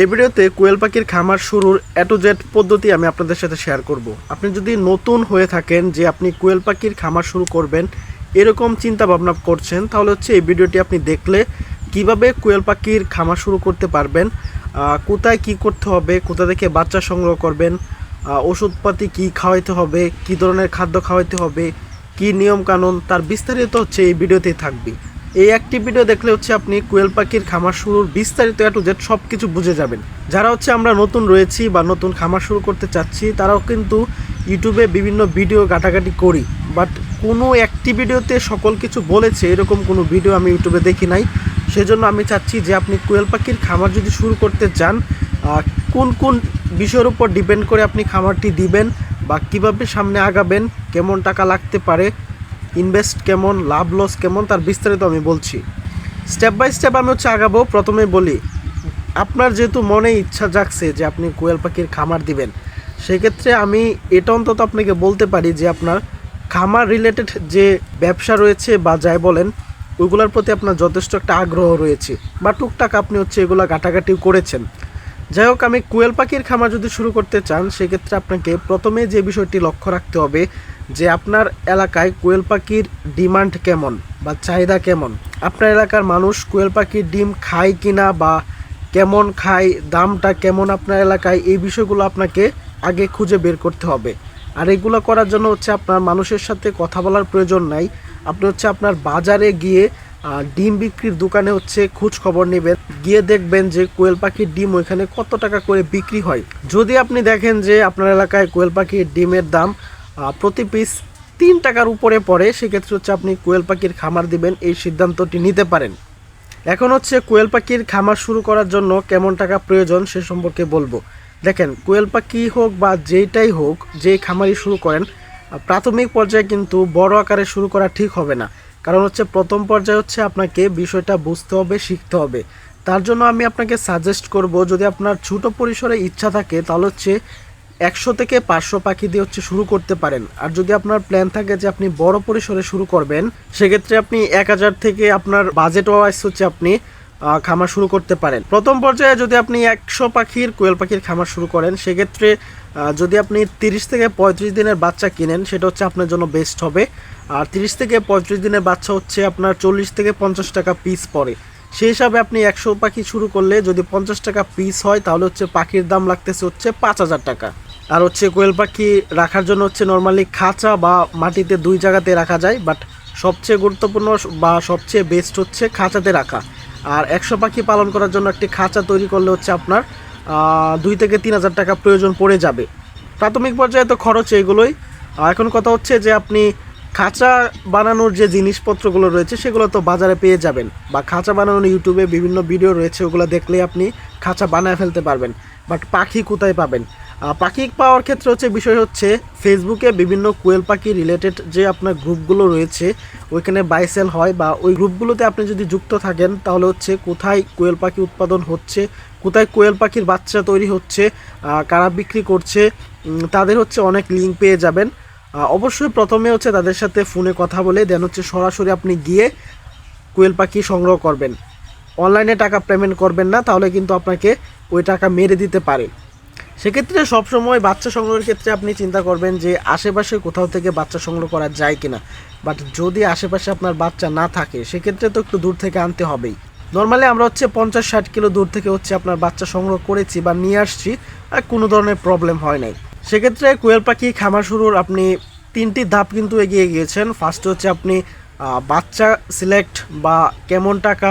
এই ভিডিওতে কোয়েল পাখির খামার শুরুর এ জেড পদ্ধতি আমি আপনাদের সাথে শেয়ার করব। আপনি যদি নতুন হয়ে থাকেন যে আপনি কোয়েল পাখির খামার শুরু করবেন, এরকম চিন্তা ভাবনা করছেন, তাহলে হচ্ছে এই ভিডিওটি আপনি দেখলে কীভাবে কোয়েল পাখির খামার শুরু করতে পারবেন কোথায় কি করতে হবে, কোথা থেকে বাচ্চা সংগ্রহ করবেন ওষুধপাতি কি খাওয়াইতে হবে, কি ধরনের খাদ্য খাওয়াইতে হবে, কি নিয়ম কানুন তার বিস্তারিত হচ্ছে এই ভিডিওতেই থাকবে। এই একটি ভিডিও দেখলে হচ্ছে আপনি কোয়েল পাখির খামার শুরুর বিস্তারিত এ টু জেড সব কিছু বুঝে যাবেন। যারা হচ্ছে আমরা নতুন রয়েছি বা নতুন খামার শুরু করতে চাচ্ছি, তারাও কিন্তু ইউটিউবে বিভিন্ন ভিডিও ঘাটাঘাটি করি। বাট কোনো একটি ভিডিওতে সকল কিছু বলেছে, এরকম কোনো ভিডিও আমি ইউটিউবে দেখি নাই। সেজন্য আমি চাচ্ছি যে আপনি কোয়েল পাখির খামার যদি শুরু করতে চান কোন কোন বিষয়ের উপর ডিপেন্ড করে আপনি খামারটি দিবেন বা কীভাবে সামনে আগাবেন, কেমন টাকা লাগতে পারে ইনভেস্ট কেমন, লাভ, লস কেমন, তার বিস্তারিত আমি বলছি। স্টেপ বাই স্টেপ আমি হচ্ছে আগাবো, প্রথমে বলি, আপনার যেহেতু মনে ইচ্ছা জাগছে যে আপনি কোয়েল পাখির খামার দিবেন, সেক্ষেত্রে আমি এটা অন্তত আপনাকে বলতে পারি যে আপনার খামার রিলেটেড যে ব্যবসা রয়েছে বা যাই বলেন, ওইগুলোর প্রতি আপনার যথেষ্ট একটা আগ্রহ রয়েছে, বা টুকটাক আপনি হচ্ছে এগুলো ঘাটাঘাটিও করেছেন। যাই হোক, আমি কোয়েল পাখির খামার যদি শুরু করতে চান, সেক্ষেত্রে আপনাকে প্রথমে যে বিষয়টি লক্ষ্য রাখতে হবে যে আপনার এলাকায় কোয়েল পাখির ডিমান্ড কেমন বা চাহিদা কেমন? আপনার এলাকার মানুষ কোয়েল পাখির ডিম খায় কিনা বা কেমন খায়, দামটা কেমন আপনার এলাকায়, এই বিষয়গুলো আপনাকে আগে খুঁজে বের করতে হবে। আর এগুলো করার জন্য হচ্ছে আপনার মানুষের সাথে কথা বলার প্রয়োজন নাই। আপনি হচ্ছে আপনার বাজারে গিয়ে ডিম বিক্রির দোকানে হচ্ছে খোঁজ খবর নেবেন। গিয়ে দেখবেন যে কোয়েল পাখির ডিম ওইখানে কত টাকা করে বিক্রি হয়। যদি আপনি দেখেন যে আপনার এলাকায় কোয়েল পাখির ডিমের দাম প্রতি পিস তিন টাকার উপরে পড়ে, সেক্ষেত্রে হচ্ছে আপনি কোয়েল পাখির খামার দিবেন, এই সিদ্ধান্তটি নিতে পারেন। এখন হচ্ছে কোয়েল পাখির খামার শুরু করার জন্য কেমন টাকা প্রয়োজন সে সম্পর্কে বলব। দেখেন, কোয়েল পাখি হোক বা যেইটাই হোক, যে খামারই শুরু করেন প্রাথমিক পর্যায়ে কিন্তু বড় আকারে শুরু করা ঠিক হবে না। কারণ হচ্ছে প্রথম পর্যায়ে হচ্ছে আপনাকে বিষয়টা বুঝতে হবে, শিখতে হবে। তার জন্য আমি আপনাকে সাজেস্ট করব, যদি আপনার ছোট পরিসরে ইচ্ছা থাকে, তাহলে হচ্ছে একশো থেকে পাঁচশো পাখি দিয়ে হচ্ছে শুরু করতে পারেন। আর যদি আপনার প্ল্যান থাকে যে আপনি বড় পরিসরে শুরু করবেন, সেক্ষেত্রে আপনি এক হাজার থেকে আপনার বাজেট ওয়াইজ হচ্ছে আপনি খামার শুরু করতে পারেন। প্রথম পর্যায়ে যদি আপনি একশো পাখির, কোয়েল পাখির খামার শুরু করেন, সেক্ষেত্রে যদি আপনি তিরিশ থেকে পঁয়ত্রিশ দিনের বাচ্চা কিনেন, সেটা হচ্ছে আপনার জন্য বেস্ট হবে। আর তিরিশ থেকে পঁয়ত্রিশ দিনের বাচ্চা হচ্ছে আপনার চল্লিশ থেকে পঞ্চাশ টাকা পিস পড়ে। সেই হিসাবে আপনি একশো পাখি শুরু করলে যদি পঞ্চাশ টাকা পিস হয়, তাহলে হচ্ছে পাখির দাম লাগতেছে হচ্ছে পাঁচ হাজার টাকা। আর হচ্ছে কোয়েল পাখি রাখার জন্য হচ্ছে নর্মালি খাঁচা বা মাটিতে দুই জায়গাতে রাখা যায় বাট সবচেয়ে গুরুত্বপূর্ণ বা সবচেয়ে বেস্ট হচ্ছে খাঁচাতে রাখা। আর একশো পাখি পালন করার জন্য একটি খাঁচা তৈরি করলে হচ্ছে আপনার দুই থেকে তিন হাজার টাকা প্রয়োজন পড়ে যাবে। প্রাথমিক পর্যায়ে তো খরচ এগুলোই আর এখন কথা হচ্ছে যে আপনি খাঁচা বানানোর যে জিনিসপত্রগুলো রয়েছে, সেগুলো তো বাজারে পেয়ে যাবেন। বা খাঁচা বানানোর ইউটিউবে বিভিন্ন ভিডিও রয়েছে, ওগুলো দেখলে আপনি খাঁচা বানায় ফেলতে পারবেন। বাট পাখি কোথায় পাবেন? পাখি পাওয়ার ক্ষেত্রে হচ্ছে বিষয় হচ্ছে ফেসবুকে বিভিন্ন কোয়েল পাখি রিলেটেড যে আপনার গ্রুপগুলো রয়েছে, ওইখানে বাই সেল হয় বা ওই গ্রুপগুলোতে আপনি যদি যুক্ত থাকেন, তাহলে হচ্ছে কোথায় কোয়েল পাখি উৎপাদন হচ্ছে, কোথায় কোয়েল পাখির বাচ্চা তৈরি হচ্ছে কারা বিক্রি করছে তাদের হচ্ছে অনেক লিঙ্ক পেয়ে যাবেন। অবশ্যই প্রথমে হচ্ছে তাদের সাথে ফোনে কথা বলে দেন হচ্ছে সরাসরি আপনি গিয়ে কোয়েল পাখি সংগ্রহ করবেন। অনলাইনে টাকা পেমেন্ট করবেন না, তাহলে কিন্তু আপনাকে ওই টাকা মেরে দিতে পারে। সেক্ষেত্রে সবসময় বাচ্চা সংগ্রহের ক্ষেত্রে আপনি চিন্তা করবেন যে আশেপাশে কোথাও থেকে বাচ্চা সংগ্রহ করা যায় কিনা। বাট যদি আশেপাশে আপনার বাচ্চা না থাকে, সেক্ষেত্রে তো একটু দূর থেকে আনতে হবেই। নর্মালি আমরা হচ্ছে পঞ্চাশ ষাট কিলো দূর থেকে হচ্ছে আপনার বাচ্চা সংগ্রহ করেছি বা নিয়ে আসছি, আর কোনো ধরনের প্রবলেম হয় নাই। সেক্ষেত্রে কোয়েল পাখি খামার শুরুর আপনি তিনটি ধাপ কিন্তু এগিয়ে গিয়েছেন। ফার্স্ট হচ্ছে আপনি বাচ্চা সিলেক্ট বা কেমন টাকা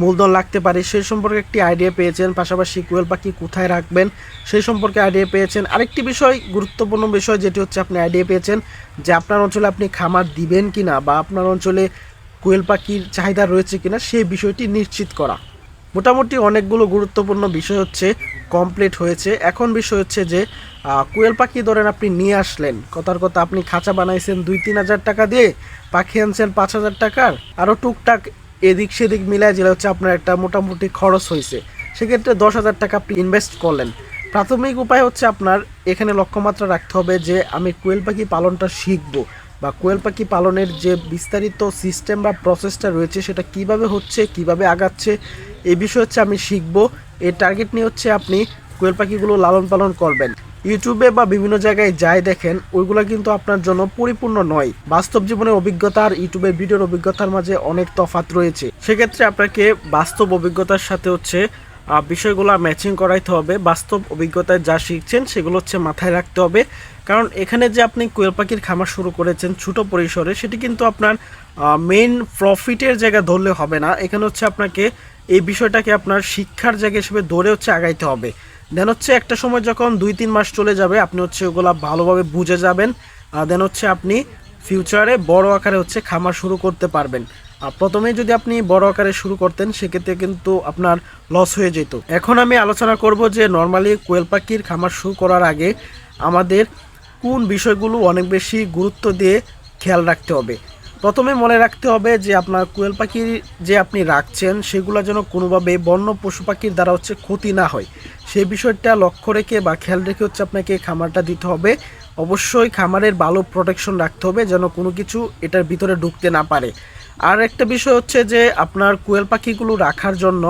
মূলধন লাগতে পারে, সেই সম্পর্কে একটি আইডিয়া পেয়েছেন, পাশাপাশি কোয়েল পাখি কোথায় রাখবেন, সেই সম্পর্কে আইডিয়া পেয়েছেন। আরেকটি বিষয়, গুরুত্বপূর্ণ বিষয়, যেটি হচ্ছে আপনি আইডিয়া পেয়েছেন যে আপনার অঞ্চলে আপনি খামার দিবেন কি না বা আপনার অঞ্চলে কোয়েল পাখির চাহিদা রয়েছে কিনা, সেই বিষয়টি নিশ্চিত করা। মোটামুটি অনেকগুলো গুরুত্বপূর্ণ বিষয় হচ্ছে কমপ্লিট হয়েছে। এখন বিষয় হচ্ছে যে কোয়েল পাখি ধরেন আপনি নিয়ে আসলেন, কথার কথা আপনি খাঁচা বানাইছেন দুই তিন হাজার টাকা দিয়ে, পাখি আনছেন পাঁচ হাজার টাকার, আরও টুকটাক এদিক সেদিক মিলায় যেটা হচ্ছে আপনার একটা মোটামুটি খরচ হয়েছে। সেক্ষেত্রে দশ হাজার টাকা আপনি ইনভেস্ট করলেন। প্রাথমিক উপায় হচ্ছে আপনার এখানে লক্ষ্যমাত্রা রাখতে হবে যে আমি কোয়েল পাখি পালনটা শিখব বা কোয়েল পাখি পালনের যে বিস্তারিত সিস্টেম বা প্রসেসটা রয়েছে সেটা কীভাবে হচ্ছে, কীভাবে আগাচ্ছে এই বিষয় হচ্ছে আমি শিখব। এই টার্গেট নিয়ে হচ্ছে আপনি কোয়েল পাখিগুলো লালন পালন করবেন। ইউটিউবে বা বিভিন্ন জায়গায় যাই দেখেন, ওইগুলো কিন্তু আপনার জন্য পরিপূর্ণ নয়। বাস্তব জীবনের অভিজ্ঞতা আর ইউটিউবের ভিডিওর অভিজ্ঞতার মাঝে অনেক তফাত রয়েছে। সেক্ষেত্রে আপনাকে বাস্তব অভিজ্ঞতার সাথে হচ্ছে বিষয়গুলো ম্যাচিং করাইতে হবে। বাস্তব অভিজ্ঞতায় যা শিখছেন সেগুলো হচ্ছে মাথায় রাখতে হবে। কারণ এখানে যে আপনি কোয়েল পাখির খামার শুরু করেছেন ছোট পরিসরে, সেটি কিন্তু আপনার মেইন প্রফিটের জায়গা ধরলে হবে না। এখানে হচ্ছে আপনাকে এই বিষয়টাকে আপনার শিক্ষার জায়গা হিসেবে ধরে হচ্ছে আগাইতে হবে। দেন হচ্ছে একটা সময় যখন দুই, তিন মাস চলে যাবে, আপনি হচ্ছে ওগুলা ভালোভাবে বুঝে যাবেন। দেন হচ্ছে আপনি ফিউচারে বড় আকারে হচ্ছে খামার শুরু করতে পারবেন। প্রথমে যদি আপনি বড় আকারে শুরু করতেন, সেক্ষেত্রে কিন্তু আপনার লস হয়ে যেত। এখন আমি আলোচনা করব যে নর্মালি কোয়েল পাখির খামার শুরু করার আগে আমাদের কোন বিষয়গুলো অনেক বেশি গুরুত্ব দিয়ে খেয়াল রাখতে হবে। প্রথমে মনে রাখতে হবে যে আপনার কোয়েল পাখি যে আপনি রাখছেন, সেগুলো যেন কোনোভাবে বন্য পশু পাখির দ্বারা হচ্ছে ক্ষতি না হয়। সেই বিষয়টা লক্ষ্য রেখে বা খেয়াল রেখে হচ্ছে আপনাকে খামারটা দিতে হবে। অবশ্যই খামারের ভালো প্রোটেকশন রাখতে হবে যেন কোনো কিছু এটার ভিতরে ঢুকতে না পারে। আর একটা বিষয় হচ্ছে যে আপনার কোয়েল পাখিগুলো রাখার জন্য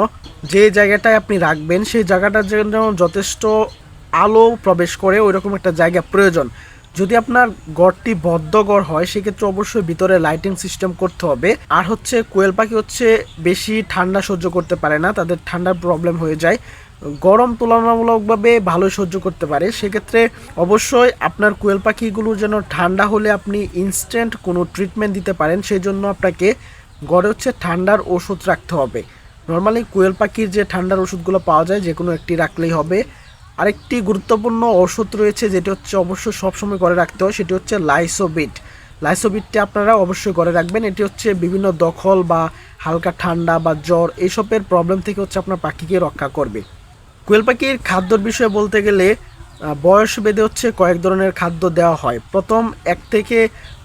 যে জায়গাটায় আপনি রাখবেন, সেই জায়গাটার জন্য যথেষ্ট আলো প্রবেশ করে ওই রকম একটা জায়গা প্রয়োজন। যদি আপনার গড়টি বদ্ধ গড় হয়, সেক্ষেত্রে অবশ্যই ভিতরে লাইটিং সিস্টেম করতে হবে। আর হচ্ছে, কোয়েল পাখি হচ্ছে বেশি ঠান্ডা সহ্য করতে পারে না, তাদের ঠান্ডার প্রবলেম হয়ে যায়। গরম তুলনামূলকভাবে ভালো সহ্য করতে পারে। সেক্ষেত্রে অবশ্যই আপনার কোয়েল পাখিগুলো যেন ঠান্ডা হলে আপনি ইনস্ট্যান্ট কোনো ট্রিটমেন্ট দিতে পারেন সেই জন্য আপনাকে গড়ে হচ্ছে ঠান্ডার ওষুধ রাখতে হবে। নর্মালি কোয়েল পাখির যে ঠান্ডার ওষুধগুলো পাওয়া যায় যে কোনো একটি রাখলেই হবে। আরেকটি গুরুত্বপূর্ণ ওষুধ রয়েছে, যেটি হচ্ছে অবশ্যই সবসময় করে রাখতে হয়, সেটি হচ্ছে লাইসোবিট। লাইসোবিটটি আপনারা অবশ্যই করে রাখবেন। এটি হচ্ছে বিভিন্ন দখল বা হালকা ঠান্ডা বা জ্বর এইসবের প্রবলেম থেকে হচ্ছে আপনার পাখিকে রক্ষা করবে। কোয়েল পাখির খাদ্যর বিষয়ে বলতে গেলে বয়স বেঁধে হচ্ছে কয়েক ধরনের খাদ্য দেওয়া হয়। প্রথম এক থেকে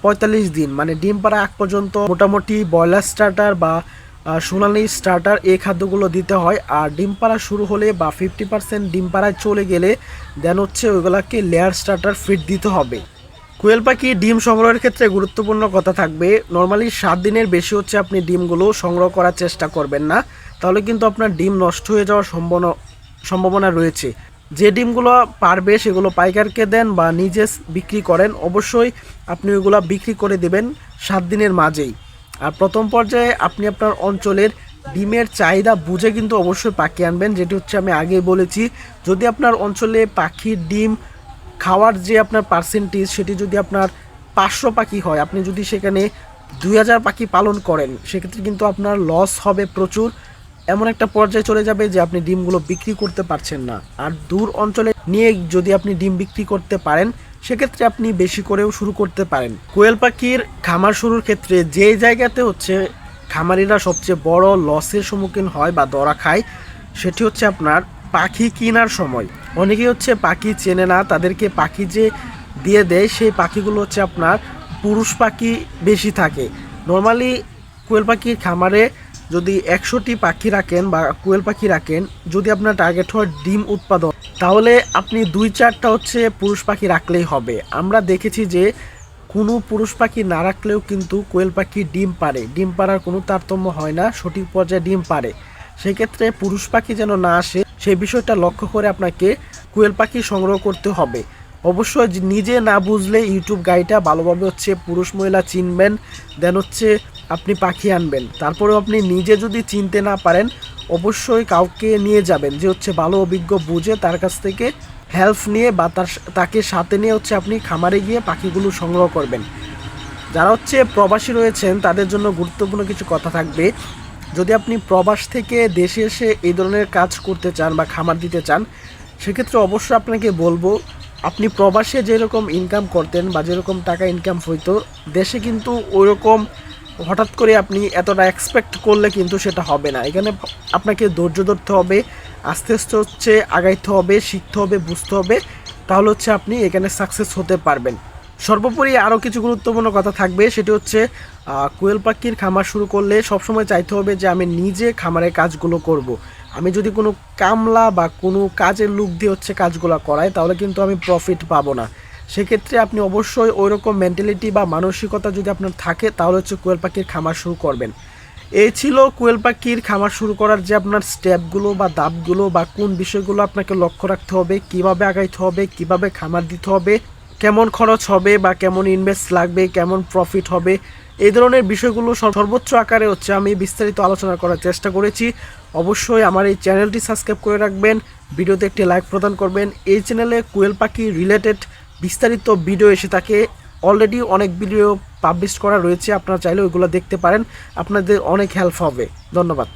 পঁয়তাল্লিশ দিন মানে ডিম পাড়া আগ পর্যন্ত মোটামুটি ব্রয়লার স্টার্টার বা সোনালি স্টার্টার এই খাদ্যগুলো দিতে হয়। আর ডিম পাড়া শুরু হলে বা ফিফটি পার্সেন্ট ডিম পাড়ায় চলে গেলে দেন হচ্ছে ওইগুলাকে লেয়ার স্টার্টার ফিট দিতে হবে। কোয়েল পাখি ডিম সংগ্রহের ক্ষেত্রে গুরুত্বপূর্ণ কথা থাকবে। নর্মালি সাত দিনের বেশি হচ্ছে আপনি ডিমগুলো সংগ্রহ করার চেষ্টা করবেন না। তাহলে কিন্তু আপনার ডিম নষ্ট হয়ে যাওয়ার সম্ভাবনা সম্ভাবনা রয়েছে। যে ডিমগুলো পারবে সেগুলো পাইকারকে দেন বা নিজে বিক্রি করেন। অবশ্যই আপনি ওইগুলো বিক্রি করে দেবেন সাত দিনের মাঝেই। আর প্রথম পর্যায়ে আপনি আপনার অঞ্চলের ডিমের চাহিদা বুঝে কিন্তু অবশ্যই পাখি আনবেন, যেটি হচ্ছে আমি আগেই বলেছি। যদি আপনার অঞ্চলে পাখির ডিম খাওয়ার যে আপনার পার্সেন্টেজ সেটি যদি আপনার পাঁচশো পাখি হয়, আপনি যদি সেখানে দুই হাজার পাখি পালন করেন, সেক্ষেত্রে কিন্তু আপনার লস হবে প্রচুর। এমন একটা পর্যায়ে চলে যাবে যে আপনি ডিমগুলো বিক্রি করতে পারছেন না। আর দূর অঞ্চলে নিয়ে যদি আপনি ডিম বিক্রি করতে পারেন সেক্ষেত্রে আপনি বেশি করেও শুরু করতে পারেন। কোয়েল পাখির খামার শুরুর ক্ষেত্রে যে জায়গাতে হচ্ছে খামারিরা সবচেয়ে বড় লসের সম্মুখীন হয় বা দরা খায়, সেটি হচ্ছে আপনার পাখি কেনার সময়। অনেকেই হচ্ছে পাখি চেনে না, তাদেরকে পাখি যে দিয়ে দেয়, সেই পাখিগুলো হচ্ছে আপনার পুরুষ পাখি বেশি থাকে। নর্মালি কোয়েল পাখির খামারে যদি একশোটি পাখি রাখেন বা কোয়েল পাখি রাখেন, যদি আপনার টার্গেট হয় ডিম উৎপাদন, তাহলে আপনি দুই চারটা হচ্ছে পুরুষ পাখি রাখলেই হবে। আমরা দেখেছি যে কোনো পুরুষ পাখি না রাখলেও কিন্তু কোয়েল পাখি ডিম পারে ডিম পাড়ার কোনো তারতম্য হয় না, সঠিক পর্যায়ে ডিম পারে সেক্ষেত্রে পুরুষ পাখি যেন না আসে সেই বিষয়টা লক্ষ্য করে আপনাকে কোয়েল পাখি সংগ্রহ করতে হবে। অবশ্যই নিজে না বুঝলে ইউটিউব গাইডটা ভালোভাবে হচ্ছে পুরুষ মহিলা চিনবেন, দেন হচ্ছে আপনি পাখি আনবেন। তারপরেও আপনি নিজে যদি চিনতে না পারেন, অবশ্যই কাউকে নিয়ে যাবেন। যে হচ্ছে ভালো, অভিজ্ঞ, বুঝে তার কাছ থেকে হেল্প নিয়ে বা তার তাকে সাথে নিয়ে হচ্ছে আপনি খামারে গিয়ে পাখিগুলো সংগ্রহ করবেন। যারা হচ্ছে প্রবাসী রয়েছেন, তাদের জন্য গুরুত্বপূর্ণ কিছু কথা থাকবে। যদি আপনি প্রবাস থেকে দেশে এসে এই ধরনের কাজ করতে চান বা খামার দিতে চান, সেক্ষেত্রে অবশ্যই আপনাকে বলব, আপনি প্রবাসে যেরকম ইনকাম করতেন বা যেরকম টাকা ইনকাম হইতো, দেশে কিন্তু ওইরকম হঠাৎ করে আপনি এতটা এক্সপেক্ট করলে কিন্তু সেটা হবে না। এখানে আপনাকে ধৈর্য ধরতে হবে আস্তে আস্তে হচ্ছে আগাইতে হবে, শিখতে হবে, বুঝতে হবে, তাহলে হচ্ছে আপনি এখানে সাকসেস হতে পারবেন। সর্বোপরি আরও কিছু গুরুত্বপূর্ণ কথা থাকবে, সেটি হচ্ছে কোয়েল পাখির খামার শুরু করলে সবসময় চাইতে হবে যে আমি নিজে খামারের কাজগুলো করব। আমি যদি কোনো কামলা বা কোনো কাজের লুক দিয়ে হচ্ছে কাজগুলো করাই, তাহলে কিন্তু আমি প্রফিট পাবো না। সেক্ষেত্রে আপনি অবশ্যই ওই রকম মেন্টালিটি বা মানসিকতা যদি আপনার থাকে, তাহলে হচ্ছে কোয়েল পাখির খামার শুরু করবেন। এই ছিল কোয়েল পাখির খামার শুরু করার যে আপনার স্টেপগুলো বা ধাপগুলো বা কোন বিষয়গুলো আপনাকে লক্ষ্য রাখতে হবে, কীভাবে আগাইতে হবে, কীভাবে খামার দিতে হবে, কেমন খরচ হবে বা কেমন ইনভেস্ট লাগবে, কেমন প্রফিট হবে এই ধরনের বিষয়গুলো সর্বোচ্চ আকারে হচ্ছে আমি বিস্তারিত আলোচনা করার চেষ্টা করেছি। অবশ্যই আমার এই চ্যানেলটি সাবস্ক্রাইব করে রাখবেন, ভিডিওতে একটি লাইক প্রদান করবেন। এই চ্যানেলে কোয়েল পাখি রিলেটেড বিস্তারিত ভিডিও এসে থাকে অলরেডি অনেক ভিডিও পাবলিশ করা রয়েছে, আপনারা চাইলে ওইগুলো দেখতে পারেন। আপনাদের অনেক হেল্প হবে। ধন্যবাদ।